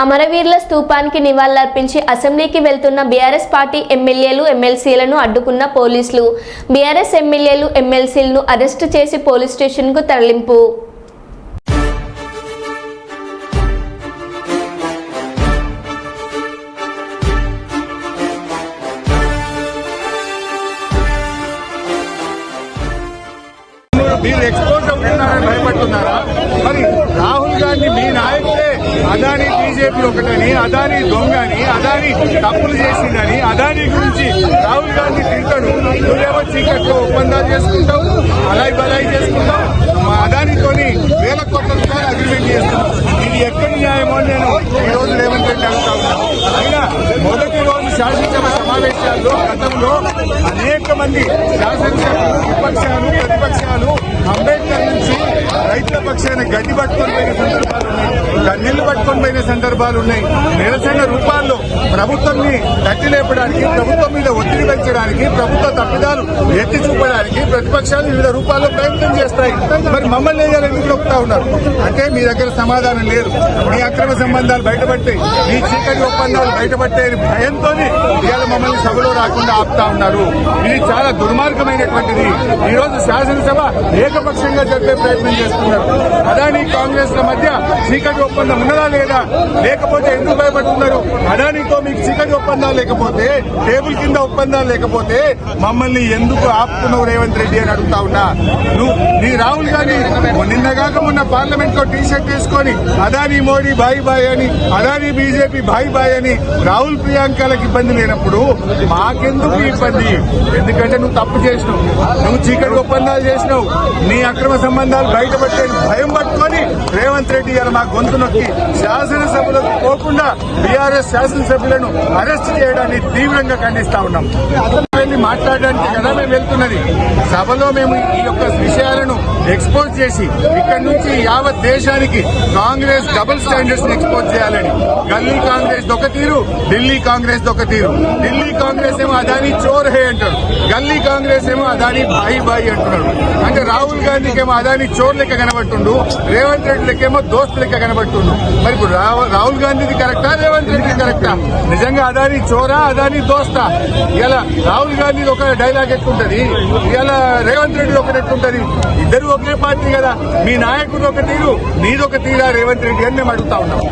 అమరవీరుల స్తూపానికి నివాళులర్పించి అసెంబ్లీకి వెళ్తున్న బీఆర్ఎస్ పార్టీ ఎమ్మెల్యేలు ఎమ్మెల్సీలను అడ్డుకున్న పోలీసులు. బీఆర్ఎస్ ఎమ్మెల్యేలు ఎమ్మెల్సీలను అరెస్టు చేసి పోలీస్ స్టేషన్కు తరలింపు. మీరు ఎక్స్పోర్ట్ అవుతున్నారని భయపడుతున్నారా? మరి రాహుల్ గాంధీ మీ నాయకుడు అదాని బీజేపీ ఒకటని అదాని దొంగని అదాని తప్పులు చేసిందని అదాని గురించి రాహుల్ గాంధీ తింటాడు నువ్వేమో చీకట్లో ఒప్పందాలు చేసుకుంటావు అలాయి బలాయి చేసుకుంటావు. మా అదానితోని వేల కోట్ల రూపాయలు అగ్రిమెంట్ చేస్తున్నావు. ఇది ఎక్కడి న్యాయమో నేను ఈ రోజు రేవంత్ రెడ్డి అడుగుతా ఉన్నాను. అయినా మొదటి రోజు శాసనసభ సమావేశం గతంలో అనేక మంది శాసనసభ విపక్షాలు ప్రతిపక్షాలు అంబేద్కర్ నుంచి రైతుల పక్షాన గడ్డి పట్టుకొని పోయిన సందర్భాలు ఉన్నాయి. కన్నీళ్ళు పట్టుకొని పోయిన సందర్భాలు ఉన్నాయి. నిరసన రూపాల్లో ప్రభుత్వంని తట్టి లేపడానికి ప్రభుత్వం మీద ఒత్తిడి పెంచడానికి ప్రభుత్వ తప్పిదాలు ఎత్తి చూపడానికి ప్రతిపక్షాలు వివిధ రూపాల్లో ప్రయత్నం చేస్తాయి. మరి మమ్మల్ని వేయాలని ఎందుకు నొక్కుతా ఉన్నారు? అంటే మీ దగ్గర సమాధానం లేదు. మీ అక్రమ సంబంధాలు బయటపట్టాయి మీ చీకటి ఒప్పందాలు బయటపట్టాయి భయంతో ఇవాళ మమ్మల్ని సభలో రాకుండా ఆపుతా ఉన్నారు. ఇది చాలా దుర్మార్గమైనటువంటిది. ఈ రోజు శాసనసభ ఏకపక్షంగా జరిపే ప్రయత్నం చేస్తున్నారు. అదాని కాంగ్రెస్ ల మధ్య చీకటి ఒప్పందం ఉన్నదా లేదా? లేకపోతే ఎందుకు భయపడుతున్నారు? అదానితో మీకు చీకటి ఒప్పందాలు లేకపోతే టేబుల్ కింద ఒప్పందాలు లేకపోతే మమ్మల్ని ఎందుకు ఆపుతున్నావు రేవంత్ రెడ్డి అని అడుగుతా ఉన్నా? నువ్వు నీ రాహుల్ గాంధీ నిన్నగాక మొన్న పార్లమెంట్లో టీ షర్ట్ వేసుకొని అదాని మోడీ బాయ్ బాయ్ అని అదాని బీజేపీ బాయ్ బాయ్ అని రాహుల్ ప్రియాంకలకు ఇబ్బంది లేనప్పుడు మాకెందుకు ఇబ్బంది? ఎందుకంటే నువ్వు తప్పు చేసినావు. నువ్వు చీకటి ఒప్పందాలు చేసినావు. నీ అక్రమ సంబంధాలు బయటపట్టే భయం పట్టుకొని రేవంత్ రెడ్డి గారు మా గొంతు నొక్కి శాసనసభలకు పోకుండా బీఆర్ఎస్ శాసనసభ్యులను అరెస్ట్ చేయడాన్ని తీవ్రంగా ఖండిస్తా ఉన్నాం. వెళ్ళి మాట్లాడడానికి కదా మేము వెళ్తున్నది. సభలో మేము ఈ యొక్క విషయాలను ఎక్స్పోజ్ చేసి ఇక్కడ నుంచి యావత్ దేశానికి కాంగ్రెస్ డబుల్ స్టాండర్డ్స్ ఎక్స్పోజ్ చేయాలని. గల్లీ కాంగ్రెస్ ఒక తీరు ఢిల్లీ కాంగ్రెస్ ఒక తీరు. ఢిల్లీ కాంగ్రెస్ ఏమో అదాని చోర్ హే అంటాడు. గల్లీ కాంగ్రెస్ ఏమో అదాని బాయి బాయి అంటున్నాడు. అంటే రాహుల్ గాంధీకి ఏమో అదాని చోర్ లెక్క కనబడుతుండు రేవంత్ రెడ్డి లెక్కేమో దోస్త్ లెక్క కనబడుతుండు. మరి ఇప్పుడు రాహుల్ గాంధీది కరెక్టా రేవంత్ రెడ్డి కరెక్టా? నిజంగా అదాని చోరా అదాని దోస్తా? ఇలా రాహుల్ గాంధీ ఒక డైలాగ్ ఎట్టుంటది ఇలా రేవంత్ రెడ్డి ఒకటి ఎట్టుంటది ఇద్దరు ఒకే పార్టీ కదా. మీ నాయకుడు ఒక తీరు నీదొక తీరా రేవంత్ రెడ్డి అని మేము అడుగుతా ఉన్నాం.